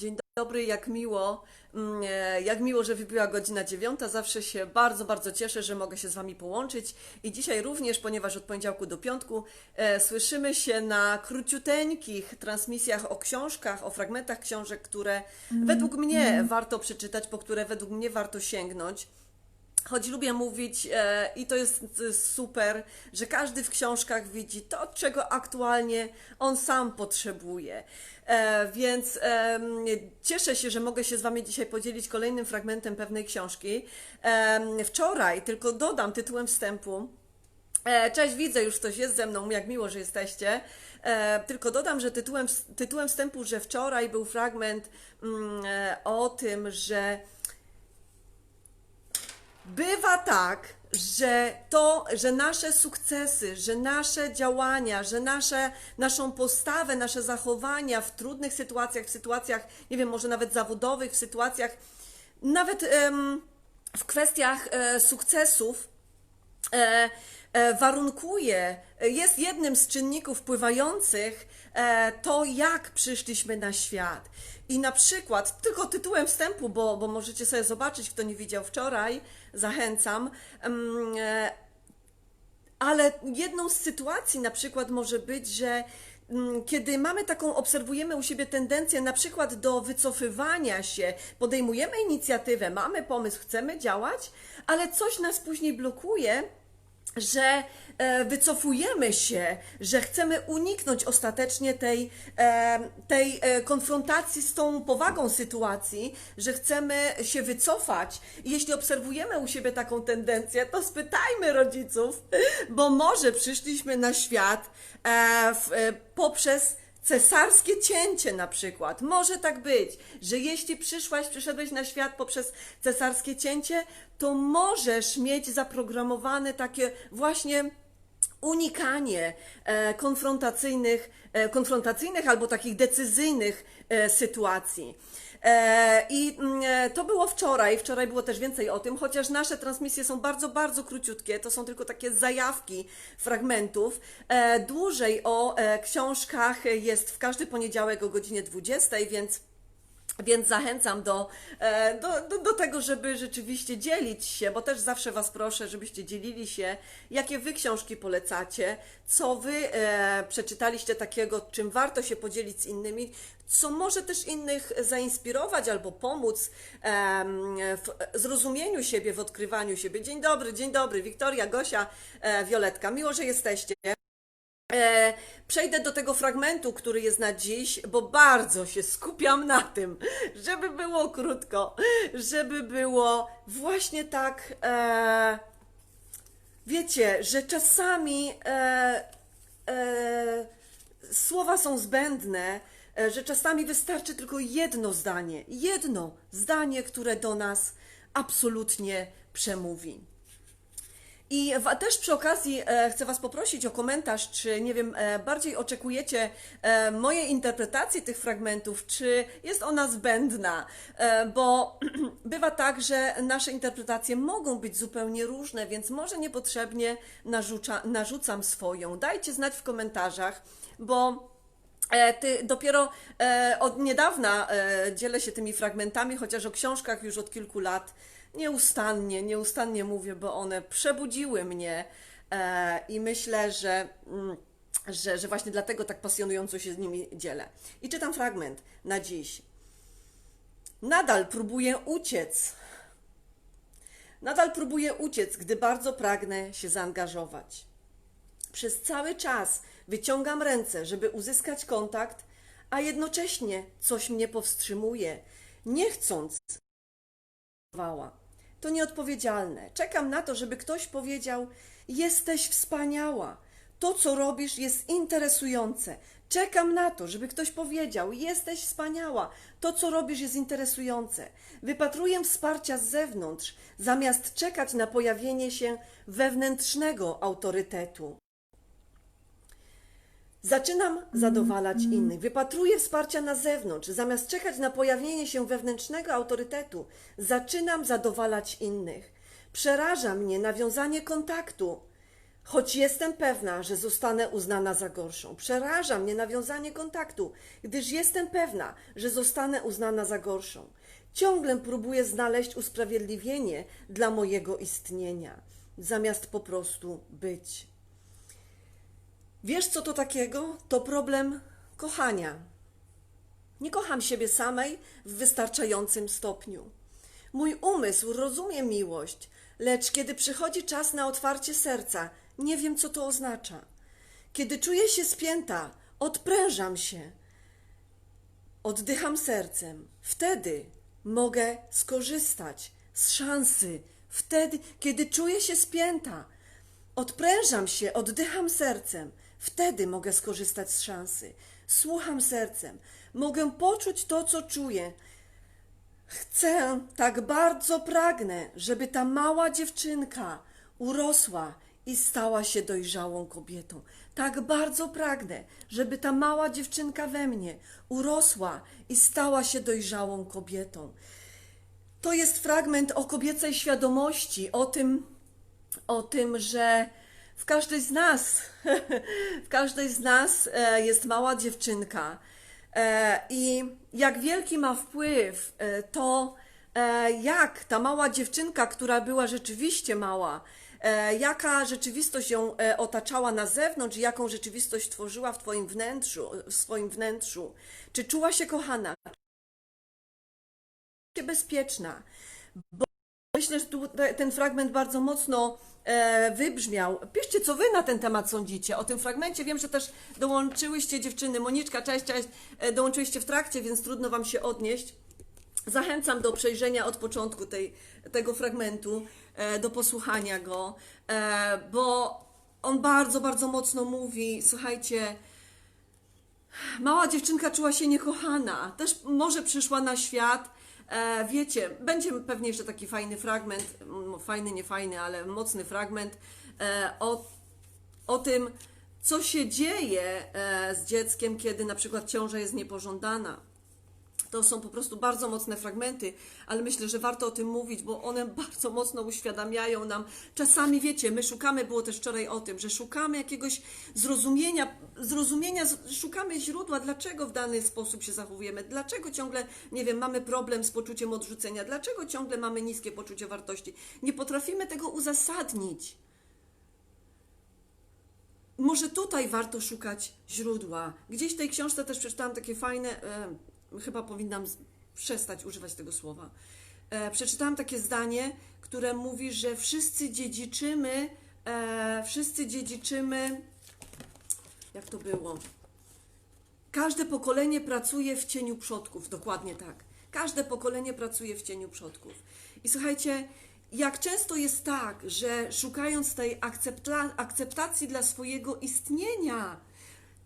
Dzień dobry, jak miło, mm, e, jak miło, że wybiła godzina dziewiąta. Zawsze się bardzo, bardzo cieszę, że mogę się z Wami połączyć. I dzisiaj również, ponieważ od poniedziałku do piątku e, słyszymy się na króciuteńkich transmisjach o książkach, o fragmentach książek, które według mnie warto przeczytać, po które według mnie warto sięgnąć. Choć lubię mówić, e, i to jest e, super, że każdy w książkach widzi to, czego aktualnie on sam potrzebuje. E, więc em, cieszę się, że mogę się z Wami dzisiaj podzielić kolejnym fragmentem pewnej książki. Em, wczoraj, tylko dodam tytułem wstępu, E, Cześć, widzę, już ktoś jest ze mną, jak miło, że jesteście. E, tylko dodam, że tytułem, tytułem wstępu, że wczoraj był fragment mm, e, o tym, że bywa tak, że to, że nasze sukcesy, że nasze działania, że nasze, naszą postawę, nasze zachowania w trudnych sytuacjach, w sytuacjach, nie wiem, może nawet zawodowych, w sytuacjach, nawet em, w kwestiach e, sukcesów, e, warunkuje, e, jest jednym z czynników wpływających e, to, jak przyszliśmy na świat. I na przykład, tylko tytułem wstępu, bo, bo możecie sobie zobaczyć, kto nie widział wczoraj, zachęcam. e, ale jedną z sytuacji na przykład może być, że mm, kiedy mamy taką, obserwujemy u siebie tendencję na przykład do wycofywania się, podejmujemy inicjatywę, mamy pomysł, chcemy działać, ale coś nas później blokuje, że e, wycofujemy się, że chcemy uniknąć ostatecznie tej, e, tej e, konfrontacji z tą powagą sytuacji, że chcemy się wycofać. Jeśli obserwujemy u siebie taką tendencję, to spytajmy rodziców, bo może przyszliśmy na świat poprzez cesarskie cięcie na przykład. Może tak być, że jeśli przyszłaś, przyszedłeś na świat poprzez cesarskie cięcie, to możesz mieć zaprogramowane takie właśnie unikanie e, konfrontacyjnych, e, konfrontacyjnych albo takich decyzyjnych e, sytuacji. E, I mm, e, to było wczoraj, wczoraj było też więcej o tym, chociaż nasze transmisje są bardzo, bardzo króciutkie, to są tylko takie zajawki fragmentów. E, Dłużej o książkach jest w każdy poniedziałek o godzinie 20, więc więc zachęcam do, e, do, do, do tego, żeby rzeczywiście dzielić się, bo też zawsze Was proszę, żebyście dzielili się, jakie Wy książki polecacie, co Wy e, przeczytaliście takiego, czym warto się podzielić z innymi, co może też innych zainspirować albo pomóc em, w zrozumieniu siebie, w odkrywaniu siebie. Dzień dobry, dzień dobry, Wiktoria, Gosia, e, Violetka, miło, że jesteście. E, przejdę do tego fragmentu, który jest na dziś, bo bardzo się skupiam na tym, żeby było krótko, żeby było właśnie tak. E, wiecie, że czasami e, e, słowa są zbędne, e, że czasami wystarczy tylko jedno zdanie, jedno zdanie, które do nas absolutnie przemówi. I wa- też przy okazji e, chcę Was poprosić o komentarz, czy nie wiem, e, bardziej oczekujecie e, mojej interpretacji tych fragmentów, czy jest ona zbędna, e, bo bywa tak, że nasze interpretacje mogą być zupełnie różne, więc może niepotrzebnie narzuca, narzucam swoją. Dajcie znać w komentarzach, bo E, Ty dopiero e, od niedawna e, dzielę się tymi fragmentami, chociaż o książkach już od kilku lat nieustannie, nieustannie mówię, bo one przebudziły mnie e, i myślę, że, mm, że, że właśnie dlatego tak pasjonująco się z nimi dzielę. I czytam fragment na dziś. Nadal próbuję uciec. Nadal próbuję uciec, gdy bardzo pragnę się zaangażować. Przez cały czas wyciągam ręce, żeby uzyskać kontakt, a jednocześnie coś mnie powstrzymuje, nie chcąc. To nieodpowiedzialne. Czekam na to, żeby ktoś powiedział: Jesteś wspaniała. To, co robisz, jest interesujące. Czekam na to, żeby ktoś powiedział: Jesteś wspaniała. To, co robisz, jest interesujące. Wypatruję wsparcia z zewnątrz, zamiast czekać na pojawienie się wewnętrznego autorytetu. Zaczynam zadowalać innych. Wypatruję wsparcia na zewnątrz. Zamiast czekać na pojawienie się wewnętrznego autorytetu, zaczynam zadowalać innych. Przeraża mnie nawiązanie kontaktu. Choć jestem pewna, że zostanę uznana za gorszą. Przeraża mnie nawiązanie kontaktu, gdyż jestem pewna, że zostanę uznana za gorszą. Ciągle próbuję znaleźć usprawiedliwienie dla mojego istnienia, zamiast po prostu być. Wiesz, co to takiego? To problem kochania. Nie kocham siebie samej w wystarczającym stopniu. Mój umysł rozumie miłość, lecz kiedy przychodzi czas na otwarcie serca, nie wiem, co to oznacza. Kiedy czuję się spięta, odprężam się, oddycham sercem. Wtedy mogę skorzystać z szansy. Wtedy, kiedy czuję się spięta, odprężam się, oddycham sercem. Wtedy mogę skorzystać z szansy. Słucham sercem. Mogę poczuć to, co czuję. Chcę, tak bardzo pragnę, żeby ta mała dziewczynka urosła i stała się dojrzałą kobietą. Tak bardzo pragnę, żeby ta mała dziewczynka we mnie urosła i stała się dojrzałą kobietą. To jest fragment o kobiecej świadomości, o tym, o tym, że w każdej z nas, w każdej z nas e, jest mała dziewczynka. E, I jak wielki ma wpływ e, to, jak ta mała dziewczynka, która była rzeczywiście mała, jaka rzeczywistość ją otaczała na zewnątrz, jaką rzeczywistość tworzyła w Twoim wnętrzu, w swoim wnętrzu. Czy czuła się kochana? się bezpieczna. Bo myślę, że ten fragment bardzo mocno wybrzmiał. Piszcie, co wy na ten temat sądzicie. O tym fragmencie wiem, że też dołączyłyście dziewczyny. Moniczka, cześć, cześć. E, dołączyłyście w trakcie, więc trudno wam się odnieść. Zachęcam do przejrzenia od początku tej, tego fragmentu, e, do posłuchania go, e, bo on bardzo, bardzo mocno mówi, słuchajcie, Mała dziewczynka czuła się niekochana. Też może przyszła na świat. E, wiecie, będzie pewnie jeszcze taki fajny fragment, fajny, nie fajny, ale mocny fragment e, o, o tym, co się dzieje e, z dzieckiem, kiedy na przykład ciąża jest niepożądana. To są po prostu bardzo mocne fragmenty, ale myślę, że warto o tym mówić, bo one bardzo mocno uświadamiają nam. Czasami wiecie, my szukamy, było też wczoraj o tym, że szukamy jakiegoś zrozumienia, zrozumienia, szukamy źródła, dlaczego w dany sposób się zachowujemy, dlaczego ciągle, nie wiem, mamy problem z poczuciem odrzucenia, dlaczego ciągle mamy niskie poczucie wartości. Nie potrafimy tego uzasadnić. Może tutaj warto szukać źródła. Gdzieś w tej książce też przeczytałam takie fajne, chyba powinnam przestać używać tego słowa. E, przeczytałam takie zdanie, które mówi, że wszyscy dziedziczymy, e, wszyscy dziedziczymy, jak to było? Każde pokolenie pracuje w cieniu przodków, dokładnie tak. Każde pokolenie pracuje w cieniu przodków. I słuchajcie, jak często jest tak, że szukając tej akcepta- akceptacji dla swojego istnienia,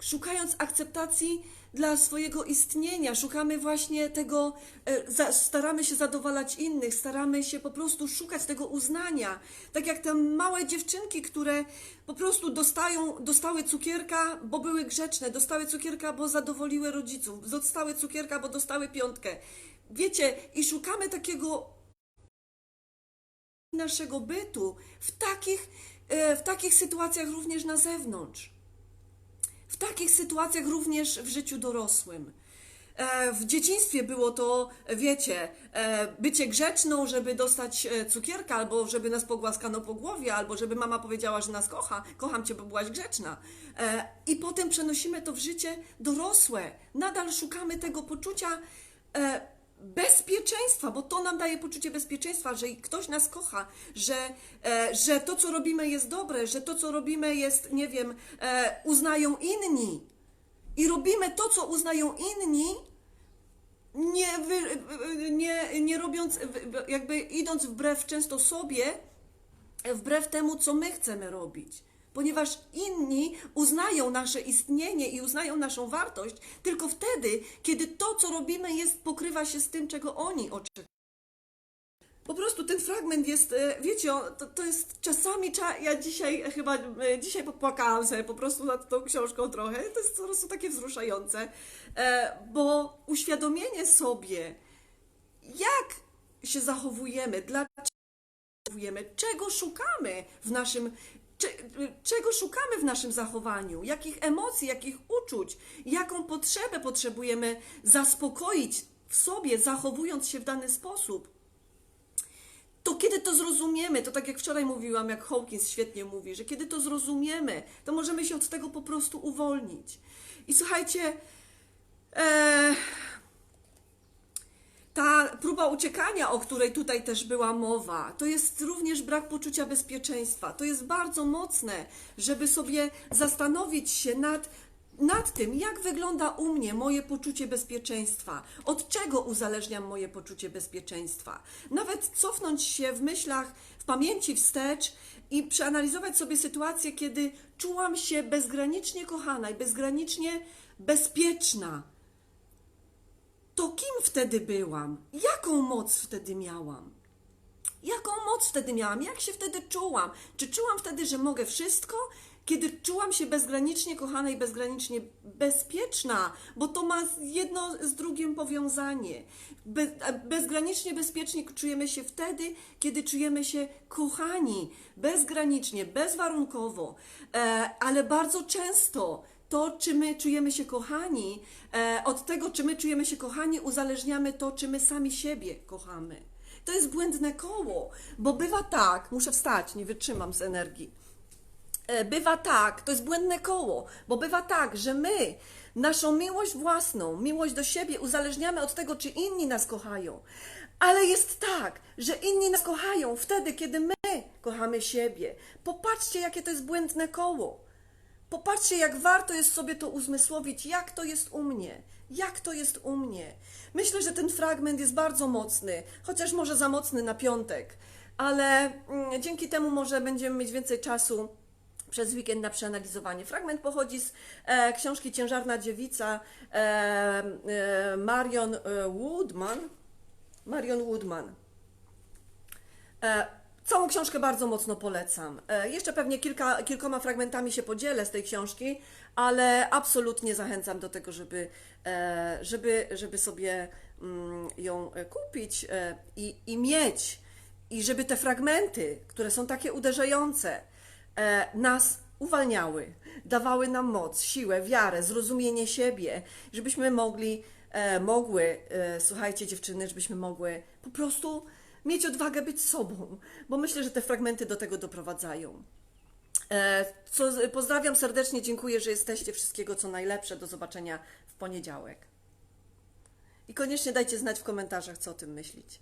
szukając akceptacji dla swojego istnienia, szukamy właśnie tego, e, staramy się zadowalać innych, staramy się po prostu szukać tego uznania. Tak jak te małe dziewczynki, które po prostu dostają, dostały cukierka, bo były grzeczne, dostały cukierka, bo zadowoliły rodziców, dostały cukierka, bo dostały piątkę. Wiecie, i szukamy takiego naszego bytu w takich, e, w takich sytuacjach również na zewnątrz w takich sytuacjach również w życiu dorosłym. E, W dzieciństwie było to, wiecie, e, bycie grzeczną, żeby dostać e, cukierka, albo żeby nas pogłaskano po głowie, albo żeby mama powiedziała, że nas kocha, kocham cię, bo byłaś grzeczna. I potem przenosimy to w życie dorosłe. Nadal szukamy tego poczucia bezpieczeństwa, bo to nam daje poczucie bezpieczeństwa, że ktoś nas kocha, że, e, że to, co robimy, jest dobre, że to, co robimy, jest, nie wiem, e, uznają inni. I robimy to, co uznają inni, nie, nie, nie robiąc, jakby idąc wbrew często sobie, wbrew temu, co my chcemy robić. Ponieważ inni uznają nasze istnienie i uznają naszą wartość tylko wtedy, kiedy to, co robimy, jest, pokrywa się z tym, czego oni oczekują. Po prostu ten fragment jest, e, wiecie, to, to jest czasami, cza, ja dzisiaj chyba, e, dzisiaj popłakałam sobie po prostu nad tą książką trochę, to jest po prostu takie wzruszające, e, bo uświadomienie sobie, jak się zachowujemy, dlaczego zachowujemy, czego szukamy w naszym, czego szukamy w naszym zachowaniu? Jakich emocji, jakich uczuć? Jaką potrzebę potrzebujemy zaspokoić w sobie, zachowując się w dany sposób? to kiedy to zrozumiemy, to tak jak wczoraj mówiłam, jak Hawkins świetnie mówi, że kiedy to zrozumiemy, to możemy się od tego po prostu uwolnić. I słuchajcie, e, ta próba uciekania, o której tutaj też była mowa, to jest również brak poczucia bezpieczeństwa. To jest bardzo mocne, żeby sobie zastanowić się nad, nad tym, jak wygląda u mnie moje poczucie bezpieczeństwa, od czego uzależniam moje poczucie bezpieczeństwa. Nawet cofnąć się w myślach, w pamięci wstecz i przeanalizować sobie sytuację, kiedy czułam się bezgranicznie kochana i bezgranicznie bezpieczna to kim wtedy byłam? Jaką moc wtedy miałam? Jaką moc wtedy miałam? Jak się wtedy czułam? Czy czułam wtedy, że mogę wszystko? Kiedy czułam się bezgranicznie kochana i bezgranicznie bezpieczna, bo to ma jedno z drugim powiązanie. Be, bezgranicznie bezpiecznie czujemy się wtedy, kiedy czujemy się kochani, bezgranicznie, bezwarunkowo, e, ale bardzo często to, czy my czujemy się kochani, e, od tego, czy my czujemy się kochani, uzależniamy to, czy my sami siebie kochamy. To jest błędne koło, bo bywa tak, muszę wstać, nie wytrzymam z energii. E, bywa tak, to jest błędne koło, bo bywa tak, że my naszą miłość własną, miłość do siebie uzależniamy od tego, czy inni nas kochają. Ale jest tak, że inni nas kochają wtedy, kiedy my kochamy siebie. Popatrzcie, jakie to jest błędne koło. Popatrzcie, jak warto jest sobie to uzmysłowić, jak to jest u mnie. Jak to jest u mnie. Myślę, że ten fragment jest bardzo mocny, chociaż może za mocny na piątek, ale mm, dzięki temu może będziemy mieć więcej czasu przez weekend na przeanalizowanie. Fragment pochodzi z e, książki Ciężarna Dziewica e, e, Marion e, Woodman. Marion Woodman. E, Całą książkę bardzo mocno polecam. E, Jeszcze pewnie kilka, kilkoma fragmentami się podzielę z tej książki, ale absolutnie zachęcam do tego, żeby, e, żeby, żeby sobie mm, ją e, kupić i, i mieć. I żeby te fragmenty, które są takie uderzające, nas uwalniały, dawały nam moc, siłę, wiarę, zrozumienie siebie, żebyśmy mogli, mogły, słuchajcie dziewczyny, żebyśmy mogły po prostu mieć odwagę być sobą, bo myślę, że te fragmenty do tego doprowadzają. E, Co, pozdrawiam serdecznie, dziękuję, że jesteście. Wszystkiego co najlepsze. Do zobaczenia w poniedziałek. I koniecznie dajcie znać w komentarzach, co o tym myślicie.